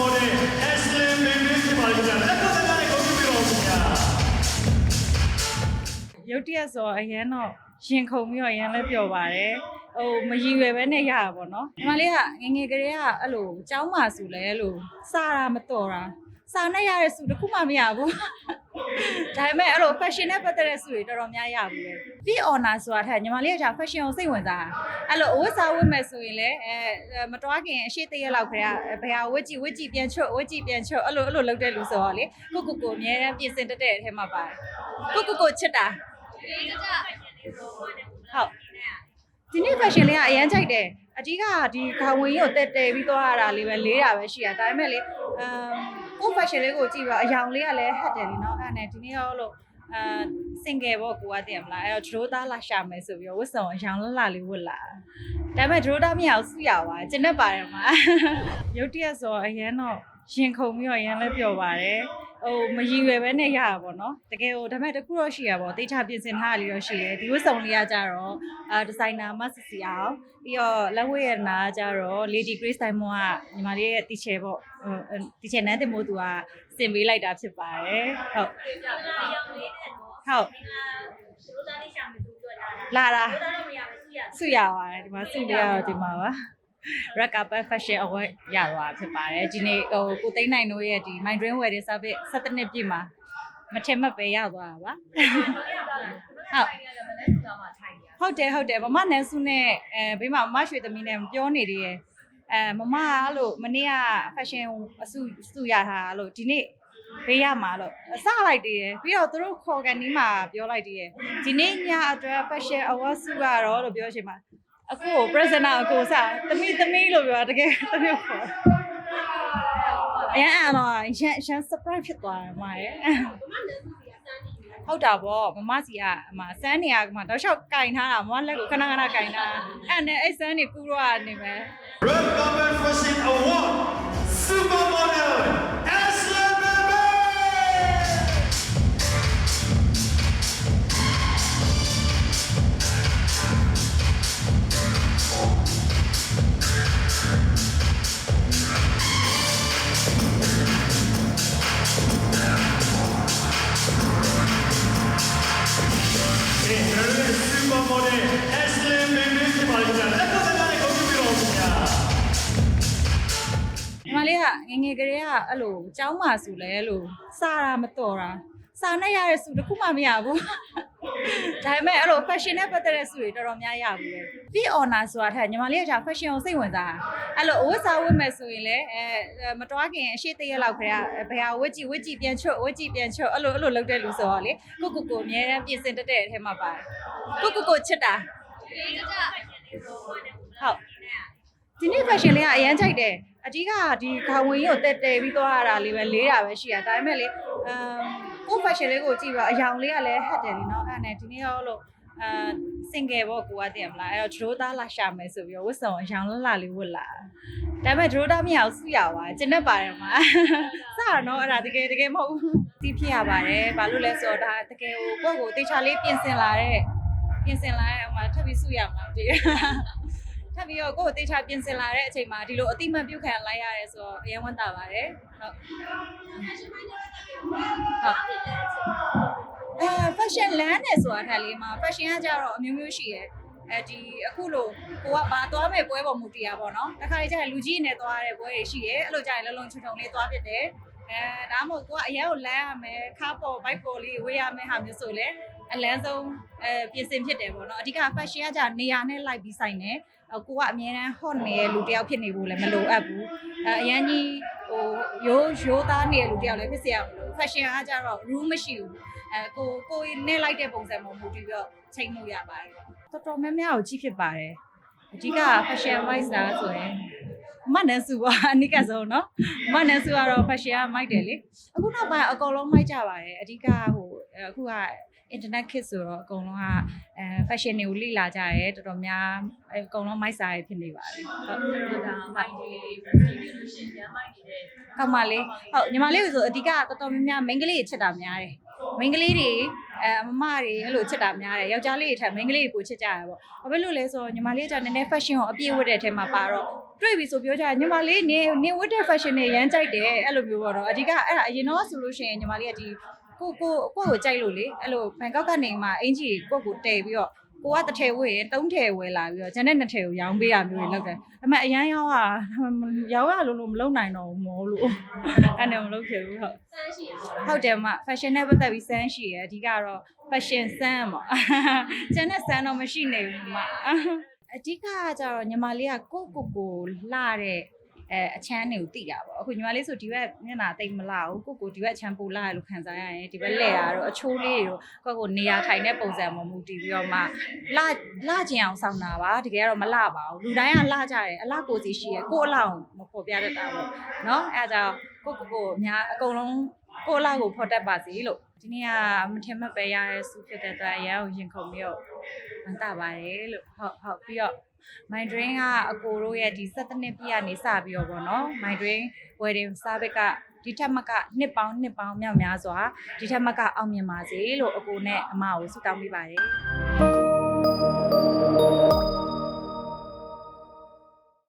ခေါ်တဲ့ Ashley Baby ဖြစ်ပါလိမ့်မယ်။လက်ကိုစကားနဲ့ကိုပြပြတော့ခင်ဗျာ။ရုတ်တရက်ဆိုအရင်တော့ရင်ခုန်ပြီးတော့အရင်လည်းပျော်ပါတယ်။ဟိုမရည်ရွယ်ပဲနဲ့ရတာပေါ့နော်။ညီမလေးကငငယ်ကလေးကအဲ့လိုအเจ้าမဆူလဲလို့စားတာမတော်တာ စားနဲ့ရတဲ့စုတစ်ခုမှမရဘူးဒါပေမဲ့အဲ့လို fashion နဲ့ပတ်သက်တဲ့စုတွေတော်တော်များရဘူးလေပြီး honor ဆိုတာထက်ညီမလေးကဒါ fashion ကိုစိတ်ဝင်စားတာအဲ့လိုအဝတ်စားဝတ်မဲ့ဆိုရင်လည်းအဲမတော်ခင်အရှိတရက်လောက်ခရက်ဘယ်ဟာဝတ်ကြည့်ဝတ်ကြည့်ပြန်ချွတ်ဝတ်ကြည့်ပြန်ချွတ်အဲ့လိုအဲ့လိုလုပ်တဲ့လူဆိုတော့လေကိုကိုကိုအများနဲ့ပြင်ဆင်တတ်တဲ့အထက်မှာပါတယ်ကိုကိုကိုချစ်တာဟုတ်ဒီနေ့ fashion လေးကအရန်ကြိုက်တယ်အဓိကဒီခေါင်းဝင်ကြီးကိုတက်တယ်ပြီးသွားရတာလေးပဲလေးတာပဲရှိတာဒါပေမဲ့လေအမ် ကို fashion လေးကိုကြည့်ပြီးတော့အယောင်လေးကလည်းဟတ်တယ်လीเนาะအဲ့နဲ့ဒီနေ့ရောလို့အာ single ပေါ့ကိုကတည်မလားအဲ့တော့ဂျရိုးသားလာရှာမယ်ဆိုပြီးတော့ဝတ်စုံအယောင်လလာလေးဝတ်လာဒါပေမဲ့ဂျရိုးသားမရအောင်စုရပါကျင်တတ်ပါတယ်မှာရုတ်တရက်ဆိုအရန်တော့ရင်ခုန်ပြီးတော့အရန်လည်းပျော်ပါတယ် ဟိုမရည်ရွယ်ပဲနဲ့ရတာပေါ့နော်တကယ်ဟိုဒါပေမဲ့တခုတော့ရှိရပါဘောတေချာပြင်ဆင်ထားရလေးတော့ရှိတယ်ဒီဝတ်စုံလေးကကြတော့အာဒီဇိုင်နာမဆစီအောင်ပြီးတော့လက်ဝဲရနာကကြတော့ Lady Grace Diamond ကညီမလေးရဲ့တီချယ်ပေါ့ဟိုတီချယ်နန်းတင်မို့သူကစင်ပေးလိုက်တာဖြစ်ပါတယ်ဟုတ်ဟုတ်လာတာစုရပါတယ်ဒီမှာစုလေးကတော့ဒီမှာပါ Red Carpet Fashion Award ရသွားဖြစ်ပါတယ်ဒီနေ့ဟိုကိုသိန်းနိုင်တို့ရဲ့ဒီ My Dream Wedding Service 17နှစ်ပြည့်မှာမထင်မှတ်ပဲရသွားတာပါဟုတ်ဟုတ်တယ်ဟုတ်တယ်မမနန်းစုနဲ့အဲဘေးမှာမမရွှေသမီးနဲ့ပြောနေသေးရဲ့အဲမမကအဲ့လိုမနေ့က fashion အစုစုရထားလို့ဒီနေ့ဘေးရမှာလို့အစလိုက်သေးတယ်ပြီးတော့သူတို့ခေါ်ကန်ဒီမှာပြောလိုက်သေးတယ်ဒီနေ့ညအတွက် fashion award စုရတော့လို့ပြောချင်ပါ အခုကို presenter အကိုစားတမိတမိလို့ပြောတာတကယ်တမျိုးခေါ်အရင်အတော့ရန်ရန် surprise ဖြစ်သွားတယ်မရဲ့ဟုတ်တာဗောမမစီကအမစမ်းနေရကမှတော့လျှောက်ကင်ထားတာမမလက်ကိုခဏခဏကင်ထားအဲ့နဲ့အဲ့စမ်းနေကူတော့ကနေမယ် Red Carpet Fashion Award Supermodel ငယ်ငယ်ကလေးကအဲ့လိုကျောင်းမှာစုလဲအဲ့လိုစားတာမတော်တာစားနဲ့ရတဲ့စုတစ်ခုမှမရဘူးဒါပေမဲ့အဲ့လို fashion နဲ့ပတ်သက်တဲ့စုတွေတော်တော်များရဘူးလေပြီး honor ဆိုတာထက်ညီမလေးကဒါ fashion ကိုစိတ်ဝင်စားတာအဲ့လိုအဝတ်စားဝတ်မဲ့ဆိုရင်လည်းအဲမတော်ခင်အရှိတရက်လောက်ခရက်ဘယ်ဟာဝတ်ကြည့်ဝတ်ကြည့်ပြန်ချွတ်ဝတ်ကြည့်ပြန်ချွတ်အဲ့လိုအဲ့လိုလုပ်တဲ့လူဆိုတော့လေကိုကိုကိုအများအားပြင်ဆင်တတ်တဲ့အထက်မှာပါတယ်ကိုကိုကိုချစ်တာဟုတ်ဒီနေ့ fashion လေးကအရန်ကြိုက်တယ် အဓိကဒီခေါင်းဝင်ကြီးကိုတက်တယ်ပြီးသွားရတာလေးပဲလေးတာပဲရှိတာဒါပေမဲ့လေအမ်ကို fashion လေးကိုကြည့်ပြီးတော့အယောင်လေးကလည်းဟတ်တယ်လीเนาะအဲ့ဒါနဲ့ဒီနေ့ရောလို့အာ single ပေါ့ကိုကတည်မလားအဲ့တော့ဂျရိုးသားလာရှာမယ်ဆိုပြီးတော့ဝတ်စုံအယောင်လလလေးဝတ်လာဒါပေမဲ့ဂျရိုးသားမရအောင်စုရပါကျင်တတ်ပါတယ်မှာစတာနော်အဲ့ဒါတကယ်တကယ်မဟုတ်ဘူးတီးဖြစ်ရပါတယ်ဘာလို့လဲဆိုတော့ဒါတကယ်ကိုကိုယ့်ကိုတေချာလေးပြင်ဆင်လာတဲ့ပြင်ဆင်လာတဲ့ဟိုမှာထပ်ပြီးစုရမှာမသိဘူးထ ပ်ပြီးတော့ကိုယ့်ကိုတေချာပြင်ဆင်လာတဲ့အချိန်မှာဒီလိုအတိမတ်ပြုတ်ခံလိုက်ရတယ်ဆိုတော့အရင်ဝမ်းသာပါတယ်ဟုတ်ဟုတ်အဲ fashion land နဲ့ဆိုတာထက်လေးမှာ fashion ကကြတော့အမျိုးမျိုးရှိရဲ့အဲဒီအခုလိုကိုကဘာသွားမဲ့ပွဲပေါ်မူတည်ရပါတော့တခါလေကျရင်လူကြီးနဲ့သွားရတဲ့ပွဲတွေရှိရဲ့အဲ့လိုကျရင်လုံးလုံးချုံချုံလေးသွားဖြစ်တယ်အဲဒါမှမဟုတ်ကိုကအရင်ကိုလမ်းရမယ်ခါပေါ်ဘိုက်ပေါ်လေးဝေးရမယ်ဟာမျိုးဆိုလေ အလန်းဆုံးအဲပြင်ဆင်ဖြစ်တယ်ပေါ့နော်အဓိက fashion ကကြနေရာနဲ့လိုက်ပြီးဆိုင်နေကိုကအမြဲတမ်း hot နေတဲ့လူတစ်ယောက်ဖြစ်နေဖို့လည်းမလိုအပ်ဘူးအဲအရင်ကြီးဟိုရိုးရိုးသားနေတဲ့လူတစ်ယောက်လည်းဖြစ်စေရမလို့ fashion ကကြတော့ room မရှိဘူးအဲကိုကိုနဲ့လိုက်တဲ့ပုံစံမျိုးမူတည်ပြီးတော့ချိန်လို့ရပါတယ်တော်တော်များများကိုကြည့်ဖြစ်ပါတယ် အဓိက fashion wise တာဆိုရင်မနန်းစုပါအနိကဆုံးเนาะမနန်းစုကတော့ fashion ကမိုက်တယ်လေအခုနောက်ပိုင်းအကုန်လုံးမိုက်ကြပါတယ်အဓိကဟိုအခုက internet kit ဆိုတော့အကုန်လုံးကအဲ fashion တွေကိုလိလာကြရဲတော်တော်များအကုန်လုံးမိုက်စားရဖြစ်နေပါတယ်ဟုတ်ဒါမိုက်တွေကမလေးဟုတ်ညီမလေးဆိုအဓိကတော်တော်များများမိန်းကလေးတွေချစ်တာများတယ် မိန်းကလေးတွေအဲမမတွေအဲ့လိုချစ်တာများတယ်ယောက်ျားလေးတွေထက်မိန်းကလေးတွေပိုချစ်ကြရပေါ့ဘာဖြစ်လို့လဲဆိုတော့ညီမလေးကနည်းနည်း fashion ကိုအပြည့်ဝတ်တဲ့အထက်မှာပါတော့တွေ့ပြီဆိုပြောကြညီမလေးနေနေဝတ်တဲ့ fashion တွေရမ်းကြိုက်တယ်အဲ့လိုမျိုးပေါ့တော့အဓိကအဲ့ဒါအရင်တော့ဆိုလို့ရှိရင်ညီမလေးကဒီကိုကိုကိုကိုကြိုက်လို့လေအဲ့လိုဘန်ကောက်ကနေမှအင်ကြီးကိုကိုတဲပြီးတော့ ကိုကတစ်ထည်ဝယ်ရင်သုံးထည်ဝယ်လာပြီးတော့ကျန်တဲ့နှစ်ထည်ကိုရောင်းပေးရမျိုးတွေလုပ်တယ်ဒါပေမဲ့အရန်ရောင်းอ่ะရောင်းရလို့လို့မလုပ်နိုင်တော့ဘူးမောလို့အဲ့နဲ့မလုပ်ဖြစ်ဘူးဟုတ်စမ်းရှိရပါဟုတ်တယ်မ fashion နဲ့ပတ်သက်ပြီးစမ်းရှိရယ်အဓိကတော့ fashion စမ်းပေါ့ကျန်တဲ့စမ်းတော့မရှိနေဘူးမအဓိကကကြတော့ညီမလေးကကိုယ့်ကိုယ်ကိုလှတဲ့ အဲအချမ်းတွေကိုတိတာပေါ့အခုညီမလေးဆိုဒီဘက်မျက်နှာတိတ်မလှဘူးကိုယ့်ကိုယ်ဒီဘက်အချမ်းပူလှရလို့ခံစားရရင်ဒီဘက်လှည့်တာတော့အချိုးလေးတွေကိုယ့်ကိုယ်နေရာထိုင်တဲ့ပုံစံမှာမူတည်ပြီးတော့မှလှလှကျင်အောင်ဆောင်တာပါတကယ်တော့မလှပါဘူးလူတိုင်းကလှကြတယ်အလှကိုယ်စီရှိရယ်ကိုယ့်အလှအောင်မဖော်ပြတတ်တာပေါ့နော်အဲဒါကြောင့်ကိုယ့်ကိုယ်ကိုအများအကုန်လုံးကိုယ့်အလားကိုဖော်တတ်ပါစေလို့ဒီနေ့ကမထင်မှတ်ပဲရတဲ့စုဖြစ်တဲ့အတွက်အရန်ကိုရင်ခုန်ပြီးတော့ဝမ်းသာပါတယ်လို့ဟုတ်ဟုတ်ပြီးတော့ my dream ကအကိုတို့ရဲ့ဒီ7နှစ်ပြည့်ကနေစပြီးတော့ဗောနော် my dream wedding service ကဒီထက်မကနှစ်ပေါင်းနှစ်ပေါင်းမြောက်များစွာဒီထက်မကအောင်မြင်ပါစေလို့အကိုနဲ့အမကိုဆုတောင်းပေးပါတယ်